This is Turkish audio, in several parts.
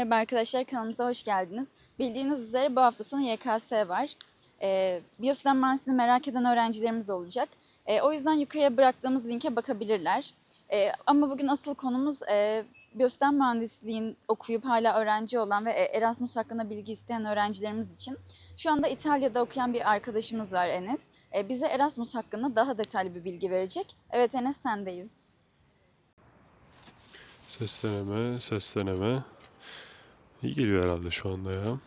Merhaba arkadaşlar kanalımıza hoş geldiniz. Bildiğiniz üzere bu hafta sonu YKS var. Ee, biyosistem mühendisliğini merak eden öğrencilerimiz olacak. Ee, o yüzden yukarıya bıraktığımız linke bakabilirler. Ee, ama bugün asıl konumuz e, biyosistem mühendisliğin okuyup hala öğrenci olan ve e, Erasmus hakkında bilgi isteyen öğrencilerimiz için. Şu anda İtalya'da okuyan bir arkadaşımız var Enes. Ee, bize Erasmus hakkında daha detaylı bir bilgi verecek. Evet Enes sendeyiz. Ses deneme, ses deneme. İyi geliyor herhalde şu anda ya.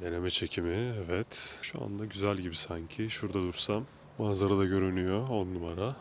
Deneme çekimi, evet. Şu anda güzel gibi sanki. Şurada dursam. Manzara da görünüyor, on numara.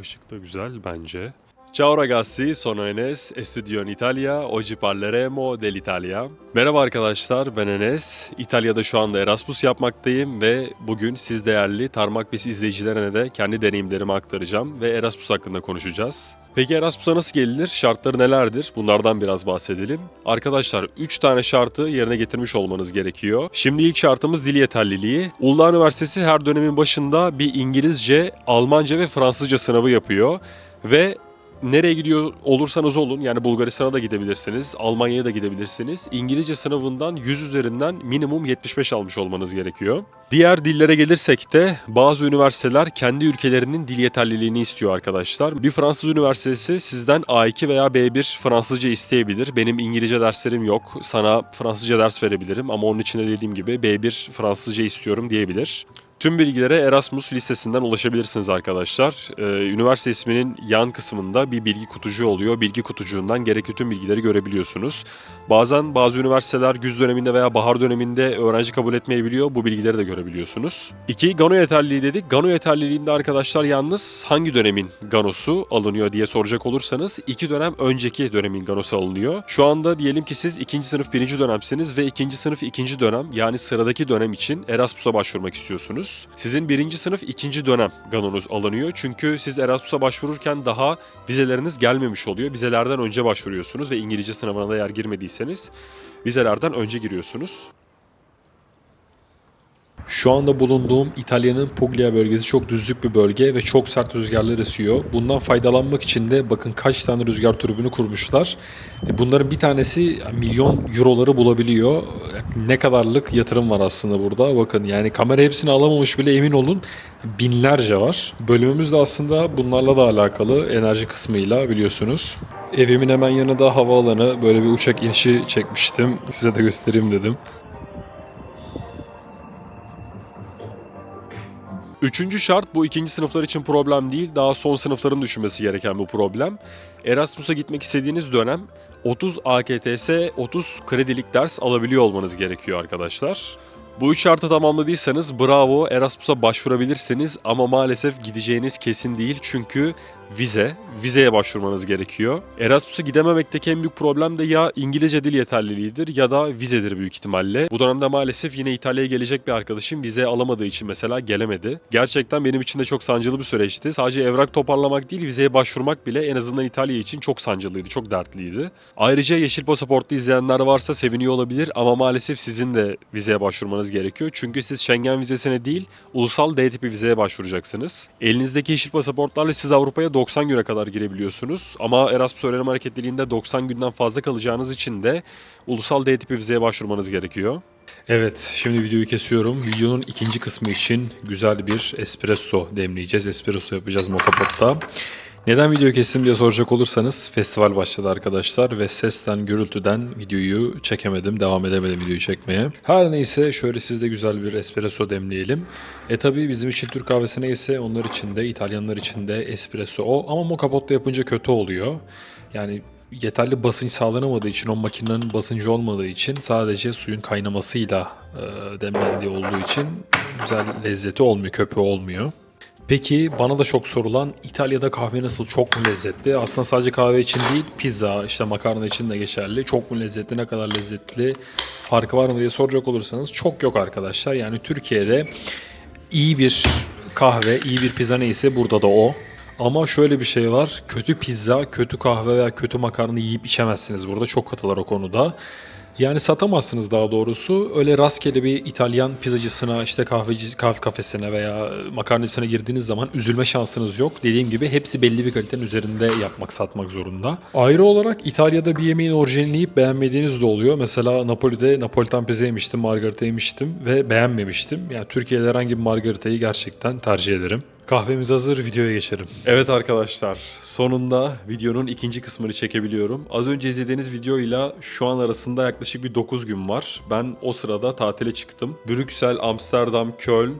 Işık da güzel bence. Ciao ragazzi, sono Enes e studio in Italia. Oggi parleremo dell'Italia. Merhaba arkadaşlar, ben Enes. İtalya'da şu anda Erasmus yapmaktayım ve bugün siz değerli Tarmak Biz izleyicilerine de kendi deneyimlerimi aktaracağım ve Erasmus hakkında konuşacağız. Peki Erasmus'a nasıl gelinir? Şartları nelerdir? Bunlardan biraz bahsedelim. Arkadaşlar 3 tane şartı yerine getirmiş olmanız gerekiyor. Şimdi ilk şartımız dil yeterliliği. Uludağ Üniversitesi her dönemin başında bir İngilizce, Almanca ve Fransızca sınavı yapıyor. Ve nereye gidiyor olursanız olun yani Bulgaristan'a da gidebilirsiniz, Almanya'ya da gidebilirsiniz. İngilizce sınavından 100 üzerinden minimum 75 almış olmanız gerekiyor. Diğer dillere gelirsek de bazı üniversiteler kendi ülkelerinin dil yeterliliğini istiyor arkadaşlar. Bir Fransız üniversitesi sizden A2 veya B1 Fransızca isteyebilir. Benim İngilizce derslerim yok. Sana Fransızca ders verebilirim ama onun için de dediğim gibi B1 Fransızca istiyorum diyebilir. Tüm bilgilere Erasmus listesinden ulaşabilirsiniz arkadaşlar. Ee, üniversite isminin yan kısmında bir bilgi kutucuğu oluyor. Bilgi kutucuğundan gerekli tüm bilgileri görebiliyorsunuz. Bazen bazı üniversiteler güz döneminde veya bahar döneminde öğrenci kabul etmeyebiliyor. Bu bilgileri de görebiliyorsunuz. İki, Gano yeterliliği dedik. Gano yeterliliğinde arkadaşlar yalnız hangi dönemin Ganosu alınıyor diye soracak olursanız iki dönem önceki dönemin Ganosu alınıyor. Şu anda diyelim ki siz ikinci sınıf birinci dönemsiniz ve ikinci sınıf ikinci dönem yani sıradaki dönem için Erasmus'a başvurmak istiyorsunuz. Sizin birinci sınıf ikinci dönem Ganonuz alınıyor. Çünkü siz Erasmus'a başvururken daha vizeleriniz gelmemiş oluyor. Vizelerden önce başvuruyorsunuz ve İngilizce sınavına da eğer girmediyseniz vizelerden önce giriyorsunuz. Şu anda bulunduğum İtalya'nın Puglia bölgesi çok düzlük bir bölge ve çok sert rüzgarlar esiyor. Bundan faydalanmak için de bakın kaç tane rüzgar türbünü kurmuşlar. E, Bunların bir tanesi milyon euroları bulabiliyor. Ne kadarlık yatırım var aslında burada. Bakın yani kamera hepsini alamamış bile emin olun binlerce var. Bölümümüz de aslında bunlarla da alakalı enerji kısmıyla biliyorsunuz. Evimin hemen yanında havaalanı böyle bir uçak inişi çekmiştim. Size de göstereyim dedim. Üçüncü şart bu ikinci sınıflar için problem değil. Daha son sınıfların düşünmesi gereken bu problem. Erasmus'a gitmek istediğiniz dönem 30 AKTS, 30 kredilik ders alabiliyor olmanız gerekiyor arkadaşlar. Bu üç şartı tamamladıysanız bravo Erasmus'a başvurabilirsiniz ama maalesef gideceğiniz kesin değil çünkü vize, vizeye başvurmanız gerekiyor. Erasmus'a gidememekteki en büyük problem de ya İngilizce dil yeterliliğidir ya da vizedir büyük ihtimalle. Bu dönemde maalesef yine İtalya'ya gelecek bir arkadaşım vize alamadığı için mesela gelemedi. Gerçekten benim için de çok sancılı bir süreçti. Sadece evrak toparlamak değil vizeye başvurmak bile en azından İtalya için çok sancılıydı, çok dertliydi. Ayrıca yeşil pasaportlu izleyenler varsa seviniyor olabilir ama maalesef sizin de vizeye başvurmanız gerekiyor. Çünkü siz Schengen vizesine değil ulusal D tipi vizeye başvuracaksınız. Elinizdeki yeşil pasaportlarla siz Avrupa'ya 90 güne kadar girebiliyorsunuz. Ama Erasmus öğrenim hareketliliğinde 90 günden fazla kalacağınız için de ulusal D tipi vizeye başvurmanız gerekiyor. Evet, şimdi videoyu kesiyorum. Videonun ikinci kısmı için güzel bir espresso demleyeceğiz. Espresso yapacağız mokapotta. Neden video kestim diye soracak olursanız festival başladı arkadaşlar ve sesten gürültüden videoyu çekemedim, devam edemedim videoyu çekmeye. Her neyse şöyle sizde güzel bir espresso demleyelim. E tabi bizim için Türk kahvesi neyse onlar için de İtalyanlar için de espresso o ama mokapotta yapınca kötü oluyor. Yani yeterli basınç sağlanamadığı için o makinenin basıncı olmadığı için sadece suyun kaynamasıyla e, demlendiği olduğu için güzel lezzeti olmuyor, köpüğü olmuyor. Peki bana da çok sorulan İtalya'da kahve nasıl? Çok mu lezzetli? Aslında sadece kahve için değil, pizza, işte makarna için de geçerli. Çok mu lezzetli, ne kadar lezzetli, farkı var mı diye soracak olursanız çok yok arkadaşlar. Yani Türkiye'de iyi bir kahve, iyi bir pizza neyse burada da o. Ama şöyle bir şey var. Kötü pizza, kötü kahve veya kötü makarna yiyip içemezsiniz burada. Çok katılar o konuda. Yani satamazsınız daha doğrusu. Öyle rastgele bir İtalyan pizzacısına, işte kahveci, kahve kafesine veya makarnacısına girdiğiniz zaman üzülme şansınız yok. Dediğim gibi hepsi belli bir kalitenin üzerinde yapmak, satmak zorunda. Ayrı olarak İtalya'da bir yemeğin orijinalini yiyip beğenmediğiniz de oluyor. Mesela Napoli'de Napolitan pizza yemiştim, margarita yemiştim ve beğenmemiştim. Yani Türkiye'de herhangi bir margaritayı gerçekten tercih ederim. Kahvemiz hazır, videoya geçelim. Evet arkadaşlar, sonunda videonun ikinci kısmını çekebiliyorum. Az önce izlediğiniz videoyla şu an arasında yaklaşık bir 9 gün var. Ben o sırada tatile çıktım. Brüksel, Amsterdam, Köln,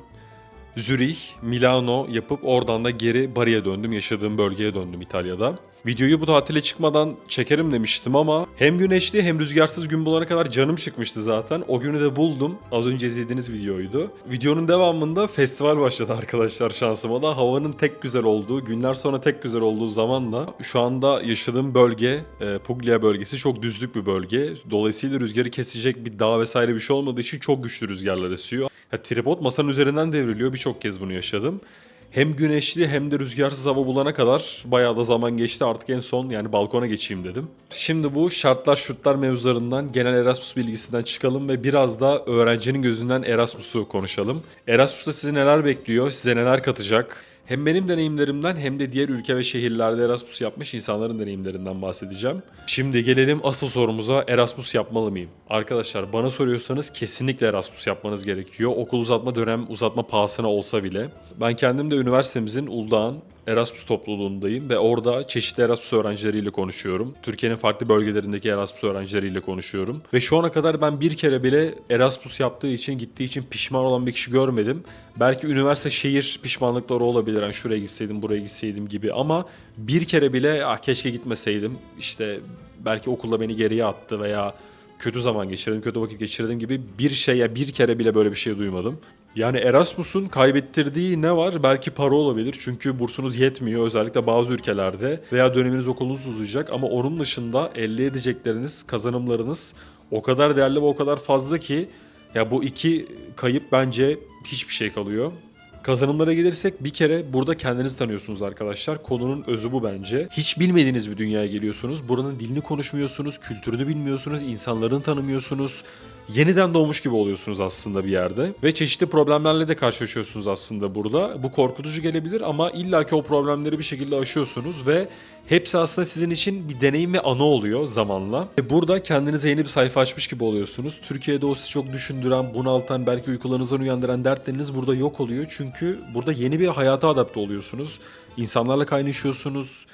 Zürih, Milano yapıp oradan da geri Bari'ye döndüm. Yaşadığım bölgeye döndüm İtalya'da. Videoyu bu tatile çıkmadan çekerim demiştim ama hem güneşli hem rüzgarsız gün bulana kadar canım çıkmıştı zaten. O günü de buldum. Az önce izlediğiniz videoydu. Videonun devamında festival başladı arkadaşlar şansıma da. Havanın tek güzel olduğu, günler sonra tek güzel olduğu zamanla şu anda yaşadığım bölge, e, Puglia bölgesi çok düzlük bir bölge. Dolayısıyla rüzgarı kesecek bir dağ vesaire bir şey olmadığı için çok güçlü rüzgarlar esiyor. Ya, tripod masanın üzerinden devriliyor. Birçok kez bunu yaşadım hem güneşli hem de rüzgarsız hava bulana kadar bayağı da zaman geçti. Artık en son yani balkona geçeyim dedim. Şimdi bu şartlar şurtlar mevzularından genel Erasmus bilgisinden çıkalım ve biraz da öğrencinin gözünden Erasmus'u konuşalım. Erasmus'ta sizi neler bekliyor, size neler katacak? Hem benim deneyimlerimden hem de diğer ülke ve şehirlerde Erasmus yapmış insanların deneyimlerinden bahsedeceğim. Şimdi gelelim asıl sorumuza Erasmus yapmalı mıyım? Arkadaşlar bana soruyorsanız kesinlikle Erasmus yapmanız gerekiyor. Okul uzatma dönem uzatma pahasına olsa bile. Ben kendim de üniversitemizin Uludağ'ın Erasmus topluluğundayım ve orada çeşitli Erasmus öğrencileriyle konuşuyorum. Türkiye'nin farklı bölgelerindeki Erasmus öğrencileriyle konuşuyorum. Ve şu ana kadar ben bir kere bile Erasmus yaptığı için, gittiği için pişman olan bir kişi görmedim. Belki üniversite şehir pişmanlıkları olabilir. Yani şuraya gitseydim, buraya gitseydim gibi ama bir kere bile ah keşke gitmeseydim. İşte belki okulda beni geriye attı veya kötü zaman geçirdim, kötü vakit geçirdim gibi bir şeye bir kere bile böyle bir şey duymadım. Yani Erasmus'un kaybettirdiği ne var? Belki para olabilir çünkü bursunuz yetmiyor özellikle bazı ülkelerde veya döneminiz okulunuz uzayacak ama onun dışında elde edecekleriniz, kazanımlarınız o kadar değerli ve o kadar fazla ki ya bu iki kayıp bence hiçbir şey kalıyor. Kazanımlara gelirsek bir kere burada kendinizi tanıyorsunuz arkadaşlar. Konunun özü bu bence. Hiç bilmediğiniz bir dünyaya geliyorsunuz. Buranın dilini konuşmuyorsunuz, kültürünü bilmiyorsunuz, insanlarını tanımıyorsunuz. Yeniden doğmuş gibi oluyorsunuz aslında bir yerde. Ve çeşitli problemlerle de karşılaşıyorsunuz aslında burada. Bu korkutucu gelebilir ama illaki o problemleri bir şekilde aşıyorsunuz ve hepsi aslında sizin için bir deneyim ve anı oluyor zamanla. Ve burada kendinize yeni bir sayfa açmış gibi oluyorsunuz. Türkiye'de o sizi çok düşündüren, bunaltan, belki uykularınızdan uyandıran dertleriniz burada yok oluyor. Çünkü burada yeni bir hayata adapte oluyorsunuz. İnsanlarla kaynaşıyorsunuz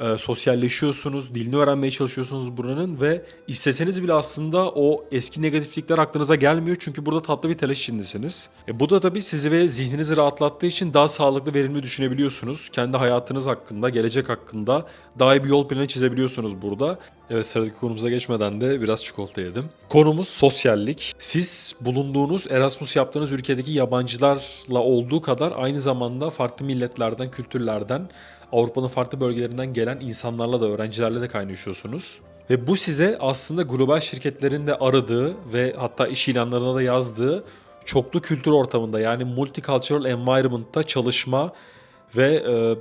e, sosyalleşiyorsunuz, dilini öğrenmeye çalışıyorsunuz buranın ve isteseniz bile aslında o eski negatiflikler aklınıza gelmiyor çünkü burada tatlı bir telaş içindesiniz. E, bu da tabii sizi ve zihninizi rahatlattığı için daha sağlıklı, verimli düşünebiliyorsunuz. Kendi hayatınız hakkında, gelecek hakkında daha iyi bir yol planı çizebiliyorsunuz burada. Evet sıradaki konumuza geçmeden de biraz çikolata yedim. Konumuz sosyallik. Siz bulunduğunuz Erasmus yaptığınız ülkedeki yabancılarla olduğu kadar aynı zamanda farklı milletlerden, kültürlerden, Avrupa'nın farklı bölgelerinden gelen insanlarla da öğrencilerle de kaynaşıyorsunuz. Ve bu size aslında global şirketlerin de aradığı ve hatta iş ilanlarına da yazdığı çoklu kültür ortamında yani multicultural environment'ta çalışma ve e,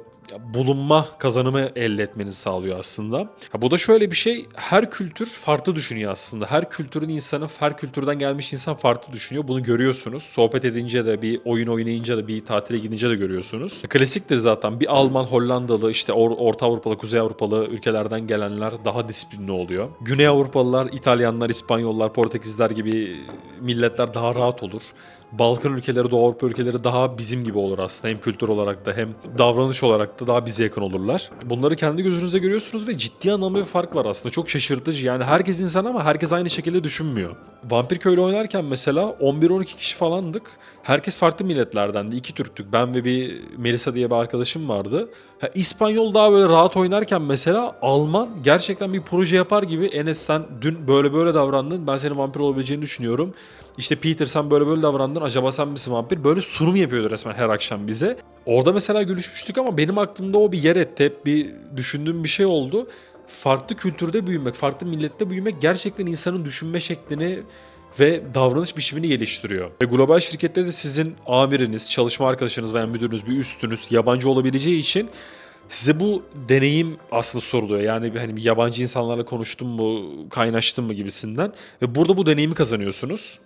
bulunma kazanımı elde etmenizi sağlıyor aslında. Ha, bu da şöyle bir şey, her kültür farklı düşünüyor aslında. Her kültürün insanı, her kültürden gelmiş insan farklı düşünüyor. Bunu görüyorsunuz. Sohbet edince de, bir oyun oynayınca da, bir tatile gidince de görüyorsunuz. Klasiktir zaten. Bir Alman, Hollandalı, işte Or- Orta Avrupalı, Kuzey Avrupalı ülkelerden gelenler daha disiplinli oluyor. Güney Avrupalılar, İtalyanlar, İspanyollar, Portekizler gibi milletler daha rahat olur. Balkan ülkeleri, Doğu Avrupa ülkeleri daha bizim gibi olur aslında. Hem kültür olarak da hem davranış olarak da daha bize yakın olurlar. Bunları kendi gözünüzde görüyorsunuz ve ciddi anlamda bir fark var aslında. Çok şaşırtıcı. Yani herkes insan ama herkes aynı şekilde düşünmüyor. Vampir Köylü oynarken mesela 11-12 kişi falandık. Herkes farklı milletlerdendi. İki Türktük. Ben ve bir Melisa diye bir arkadaşım vardı. Ha, İspanyol daha böyle rahat oynarken mesela Alman gerçekten bir proje yapar gibi Enes sen dün böyle böyle davrandın. Ben senin vampir olabileceğini düşünüyorum. İşte Peter sen böyle böyle davrandın. Acaba sen misin vampir? Böyle sunum yapıyordu resmen her akşam bize. Orada mesela gülüşmüştük ama benim aklımda o bir yer etti. Hep bir düşündüğüm bir şey oldu. Farklı kültürde büyümek, farklı millette büyümek gerçekten insanın düşünme şeklini ve davranış biçimini geliştiriyor. Ve global şirketlerde de sizin amiriniz, çalışma arkadaşınız veya müdürünüz, bir üstünüz yabancı olabileceği için Size bu deneyim aslında soruluyor. Yani hani yabancı insanlarla konuştum mu, kaynaştım mı gibisinden. Ve burada bu deneyimi kazanıyorsunuz.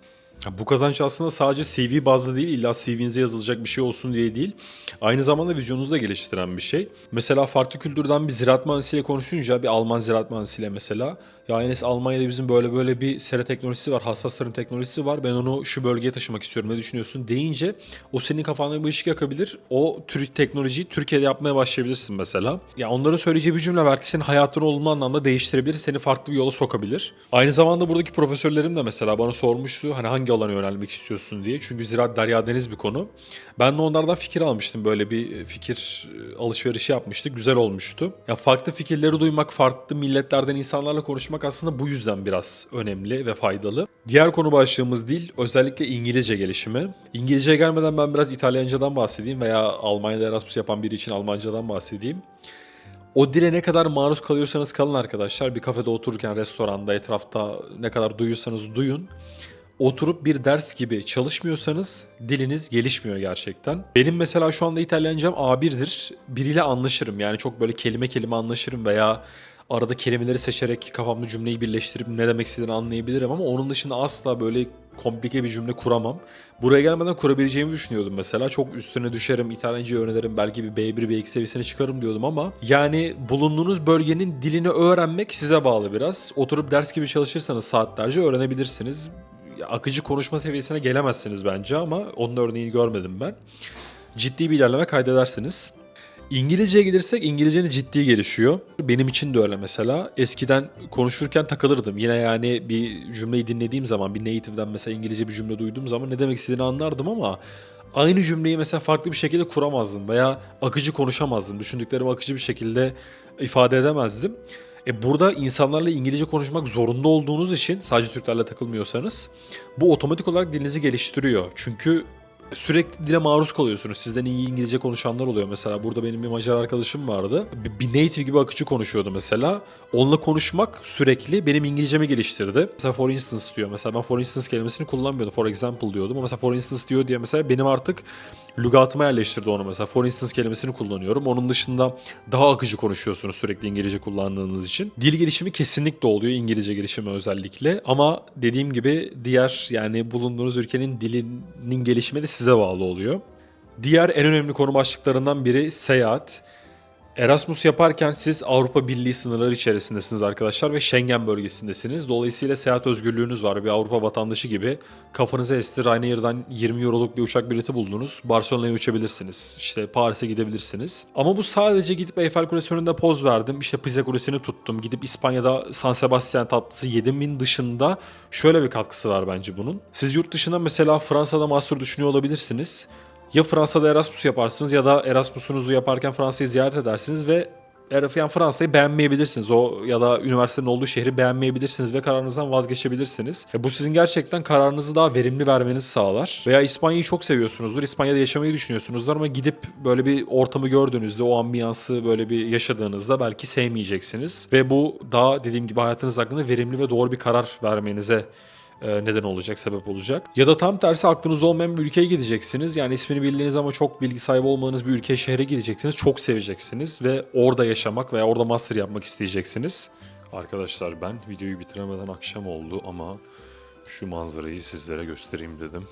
Bu kazanç aslında sadece CV bazlı değil, illa CV'nize yazılacak bir şey olsun diye değil. Aynı zamanda vizyonunuzu da geliştiren bir şey. Mesela farklı kültürden bir ziraat mühendisiyle konuşunca, bir Alman ziraat mühendisiyle mesela. Ya Enes Almanya'da bizim böyle böyle bir sera teknolojisi var, hassas tarım teknolojisi var. Ben onu şu bölgeye taşımak istiyorum, ne düşünüyorsun deyince o senin kafanda bir ışık yakabilir. O tür teknolojiyi Türkiye'de yapmaya başlayabilirsin mesela. Ya onların söyleyeceği bir cümle belki senin hayatını olumlu anlamda değiştirebilir, seni farklı bir yola sokabilir. Aynı zamanda buradaki profesörlerim de mesela bana sormuştu hani hangi alana yönelmek istiyorsun diye. Çünkü ziraat derya deniz bir konu. Ben de onlardan fikir almıştım. Böyle bir fikir e, alışverişi yapmıştık. Güzel olmuştu. Ya farklı fikirleri duymak, farklı milletlerden insanlarla konuşmak aslında bu yüzden biraz önemli ve faydalı. Diğer konu başlığımız dil, özellikle İngilizce gelişimi. İngilizceye gelmeden ben biraz İtalyancadan bahsedeyim veya Almanya'da Erasmus yapan biri için Almancadan bahsedeyim. O dile ne kadar maruz kalıyorsanız kalın arkadaşlar. Bir kafede otururken, restoranda, etrafta ne kadar duyuyorsanız duyun. Oturup bir ders gibi çalışmıyorsanız diliniz gelişmiyor gerçekten. Benim mesela şu anda İtalyancam A1'dir. Biriyle anlaşırım. Yani çok böyle kelime kelime anlaşırım veya arada kelimeleri seçerek kafamda cümleyi birleştirip ne demek istediğini anlayabilirim ama onun dışında asla böyle komplike bir cümle kuramam. Buraya gelmeden kurabileceğimi düşünüyordum mesela. Çok üstüne düşerim, İtalyancayı öğrenirim, belki bir B1, B2 seviyesine çıkarım diyordum ama yani bulunduğunuz bölgenin dilini öğrenmek size bağlı biraz. Oturup ders gibi çalışırsanız saatlerce öğrenebilirsiniz. Akıcı konuşma seviyesine gelemezsiniz bence ama onun örneğini görmedim ben. Ciddi bir ilerleme kaydedersiniz. İngilizceye gelirsek İngilizcenin ciddi gelişiyor. Benim için de öyle mesela. Eskiden konuşurken takılırdım. Yine yani bir cümleyi dinlediğim zaman bir native'den mesela İngilizce bir cümle duyduğum zaman ne demek istediğini anlardım ama aynı cümleyi mesela farklı bir şekilde kuramazdım veya akıcı konuşamazdım. Düşündüklerimi akıcı bir şekilde ifade edemezdim. E burada insanlarla İngilizce konuşmak zorunda olduğunuz için sadece Türklerle takılmıyorsanız bu otomatik olarak dilinizi geliştiriyor. Çünkü sürekli dile maruz kalıyorsunuz. Sizden iyi İngilizce konuşanlar oluyor. Mesela burada benim bir Macar arkadaşım vardı. Bir- native gibi akıcı konuşuyordu mesela. Onunla konuşmak sürekli benim İngilizcemi geliştirdi. Mesela for instance diyor. Mesela ben for instance kelimesini kullanmıyordum. For example diyordum. Ama mesela for instance diyor diye mesela benim artık lügatıma yerleştirdi onu mesela. For instance kelimesini kullanıyorum. Onun dışında daha akıcı konuşuyorsunuz sürekli İngilizce kullandığınız için. Dil gelişimi kesinlikle oluyor İngilizce gelişimi özellikle. Ama dediğim gibi diğer yani bulunduğunuz ülkenin dilinin gelişimi de size bağlı oluyor. Diğer en önemli konu başlıklarından biri seyahat. Erasmus yaparken siz Avrupa Birliği sınırları içerisindesiniz arkadaşlar ve Schengen bölgesindesiniz. Dolayısıyla seyahat özgürlüğünüz var. Bir Avrupa vatandaşı gibi kafanıza esti Ryanair'dan 20 euroluk bir uçak bileti buldunuz. Barcelona'ya uçabilirsiniz. İşte Paris'e gidebilirsiniz. Ama bu sadece gidip Eiffel Kulesi önünde poz verdim. İşte Pisa Kulesi'ni tuttum. Gidip İspanya'da San Sebastian tatlısı yedimin dışında şöyle bir katkısı var bence bunun. Siz yurt dışında mesela Fransa'da master düşünüyor olabilirsiniz ya Fransa'da Erasmus yaparsınız ya da Erasmus'unuzu yaparken Fransa'yı ziyaret edersiniz ve yani Fransa'yı beğenmeyebilirsiniz. O ya da üniversitenin olduğu şehri beğenmeyebilirsiniz ve kararınızdan vazgeçebilirsiniz. E bu sizin gerçekten kararınızı daha verimli vermenizi sağlar. Veya İspanya'yı çok seviyorsunuzdur. İspanya'da yaşamayı düşünüyorsunuzdur ama gidip böyle bir ortamı gördüğünüzde, o ambiyansı böyle bir yaşadığınızda belki sevmeyeceksiniz. Ve bu daha dediğim gibi hayatınız hakkında verimli ve doğru bir karar vermenize neden olacak, sebep olacak. Ya da tam tersi aklınız olmayan bir ülkeye gideceksiniz. Yani ismini bildiğiniz ama çok bilgi sahibi olmadığınız bir ülkeye, şehre gideceksiniz. Çok seveceksiniz ve orada yaşamak veya orada master yapmak isteyeceksiniz. Arkadaşlar ben videoyu bitiremeden akşam oldu ama şu manzarayı sizlere göstereyim dedim.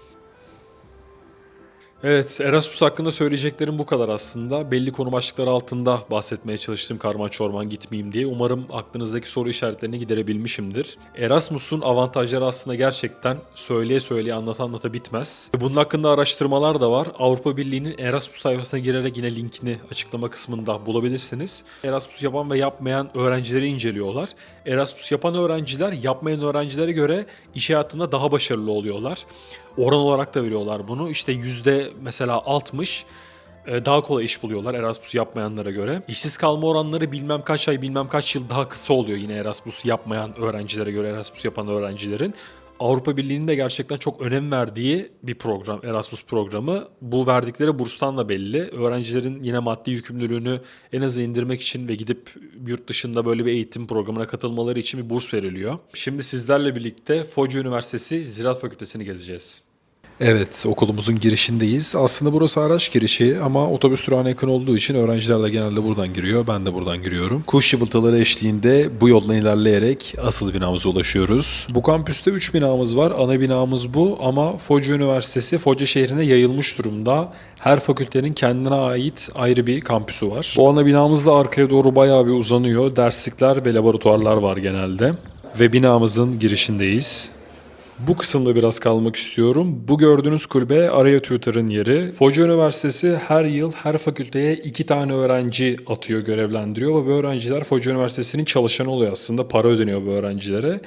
Evet, Erasmus hakkında söyleyeceklerim bu kadar aslında. Belli konu başlıkları altında bahsetmeye çalıştım karman çorman gitmeyeyim diye. Umarım aklınızdaki soru işaretlerini giderebilmişimdir. Erasmus'un avantajları aslında gerçekten söyleye söyleye anlata anlata bitmez. Bunun hakkında araştırmalar da var. Avrupa Birliği'nin Erasmus sayfasına girerek yine linkini açıklama kısmında bulabilirsiniz. Erasmus yapan ve yapmayan öğrencileri inceliyorlar. Erasmus yapan öğrenciler yapmayan öğrencilere göre iş hayatında daha başarılı oluyorlar. Oran olarak da veriyorlar bunu. İşte yüzde mesela 60 e, daha kolay iş buluyorlar Erasmus yapmayanlara göre. İşsiz kalma oranları bilmem kaç ay bilmem kaç yıl daha kısa oluyor yine Erasmus yapmayan öğrencilere göre Erasmus yapan öğrencilerin. Avrupa Birliği'nin de gerçekten çok önem verdiği bir program Erasmus programı. Bu verdikleri burstan da belli. Öğrencilerin yine maddi yükümlülüğünü en aza indirmek için ve gidip yurt dışında böyle bir eğitim programına katılmaları için bir burs veriliyor. Şimdi sizlerle birlikte Foca Üniversitesi Ziraat Fakültesini gezeceğiz. Evet, okulumuzun girişindeyiz. Aslında burası araç girişi ama otobüs durağına yakın olduğu için öğrenciler de genelde buradan giriyor. Ben de buradan giriyorum. Kuş cıvıltıları eşliğinde bu yoldan ilerleyerek asıl binamıza ulaşıyoruz. Bu kampüste 3 binamız var. Ana binamız bu ama Foça Üniversitesi Foça şehrine yayılmış durumda. Her fakültenin kendine ait ayrı bir kampüsü var. Bu ana binamız da arkaya doğru bayağı bir uzanıyor. Derslikler ve laboratuvarlar var genelde. Ve binamızın girişindeyiz. Bu kısımda biraz kalmak istiyorum. Bu gördüğünüz kulübe Araya Tutor'ın yeri. Foca Üniversitesi her yıl her fakülteye iki tane öğrenci atıyor, görevlendiriyor ve bu öğrenciler Foca Üniversitesi'nin çalışanı oluyor aslında. Para ödeniyor bu öğrencilere.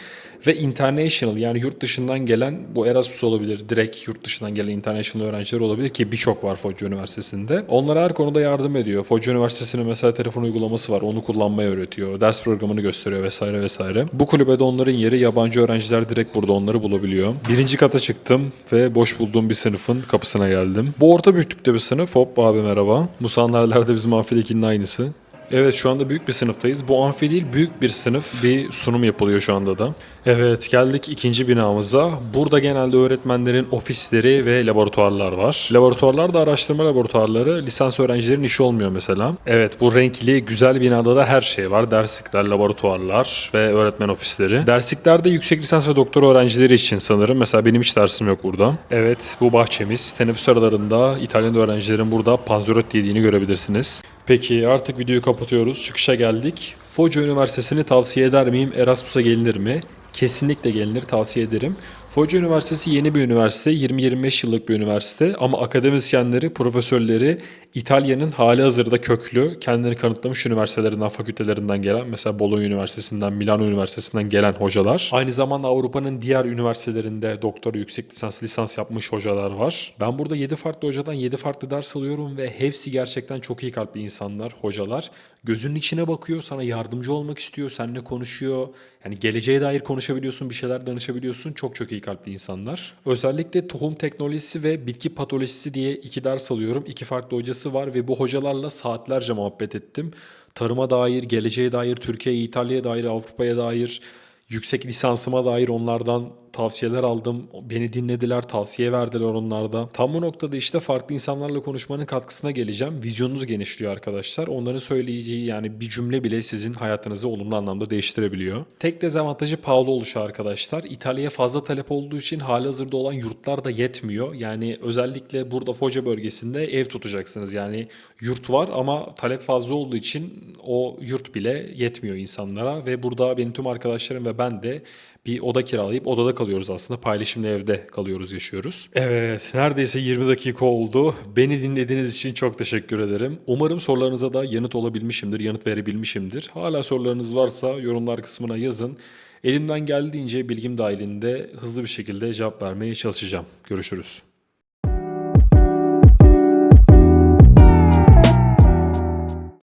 Ve international yani yurt dışından gelen bu Erasmus olabilir, direkt yurt dışından gelen international öğrenciler olabilir ki birçok var Foca Üniversitesi'nde. Onlara her konuda yardım ediyor. Foca Üniversitesi'nin mesela telefon uygulaması var. Onu kullanmayı öğretiyor. Ders programını gösteriyor vesaire vesaire. Bu kulübede onların yeri yabancı öğrenciler direkt burada onları bulabiliyor. Birinci kata çıktım ve boş bulduğum bir sınıfın kapısına geldim. Bu orta büyüklükte bir sınıf. Hop abi merhaba. Bu sandalyeler bizim amfidekinin aynısı. Evet şu anda büyük bir sınıftayız. Bu amfi değil büyük bir sınıf. Bir sunum yapılıyor şu anda da. Evet geldik ikinci binamıza. Burada genelde öğretmenlerin ofisleri ve laboratuvarlar var. Laboratuvarlar da araştırma laboratuvarları. Lisans öğrencilerin işi olmuyor mesela. Evet bu renkli güzel binada da her şey var. Derslikler, laboratuvarlar ve öğretmen ofisleri. Dersliklerde yüksek lisans ve doktora öğrencileri için sanırım. Mesela benim hiç dersim yok burada. Evet bu bahçemiz. Teneffüs aralarında İtalyan öğrencilerin burada panzerotti yediğini görebilirsiniz. Peki artık videoyu kapatıyoruz. Çıkışa geldik. Foca Üniversitesi'ni tavsiye eder miyim? Erasmus'a gelinir mi? Kesinlikle gelinir, tavsiye ederim. Foca Üniversitesi yeni bir üniversite, 20-25 yıllık bir üniversite ama akademisyenleri, profesörleri İtalya'nın hali hazırda köklü, kendini kanıtlamış üniversitelerinden, fakültelerinden gelen, mesela Bologna Üniversitesi'nden, Milano Üniversitesi'nden gelen hocalar. Aynı zamanda Avrupa'nın diğer üniversitelerinde doktora, yüksek lisans, lisans yapmış hocalar var. Ben burada 7 farklı hocadan 7 farklı ders alıyorum ve hepsi gerçekten çok iyi kalpli insanlar, hocalar. Gözünün içine bakıyor, sana yardımcı olmak istiyor, seninle konuşuyor. Yani geleceğe dair konuşabiliyorsun, bir şeyler danışabiliyorsun. Çok çok iyi kalpli insanlar. Özellikle tohum teknolojisi ve bitki patolojisi diye iki ders alıyorum. İki farklı hocası var ve bu hocalarla saatlerce muhabbet ettim. Tarıma dair, geleceğe dair, Türkiye'ye, İtalya'ya dair, Avrupa'ya dair, yüksek lisansıma dair onlardan tavsiyeler aldım. Beni dinlediler, tavsiye verdiler onlarda. Tam bu noktada işte farklı insanlarla konuşmanın katkısına geleceğim. Vizyonunuz genişliyor arkadaşlar. Onların söyleyeceği yani bir cümle bile sizin hayatınızı olumlu anlamda değiştirebiliyor. Tek dezavantajı pahalı oluşu arkadaşlar. İtalya'ya fazla talep olduğu için halihazırda olan yurtlar da yetmiyor. Yani özellikle burada Foca bölgesinde ev tutacaksınız. Yani yurt var ama talep fazla olduğu için o yurt bile yetmiyor insanlara ve burada benim tüm arkadaşlarım ve ben de bir oda kiralayıp odada kalıyoruz aslında. Paylaşımlı evde kalıyoruz, yaşıyoruz. Evet, neredeyse 20 dakika oldu. Beni dinlediğiniz için çok teşekkür ederim. Umarım sorularınıza da yanıt olabilmişimdir, yanıt verebilmişimdir. Hala sorularınız varsa yorumlar kısmına yazın. Elimden geldiğince bilgim dahilinde hızlı bir şekilde cevap vermeye çalışacağım. Görüşürüz.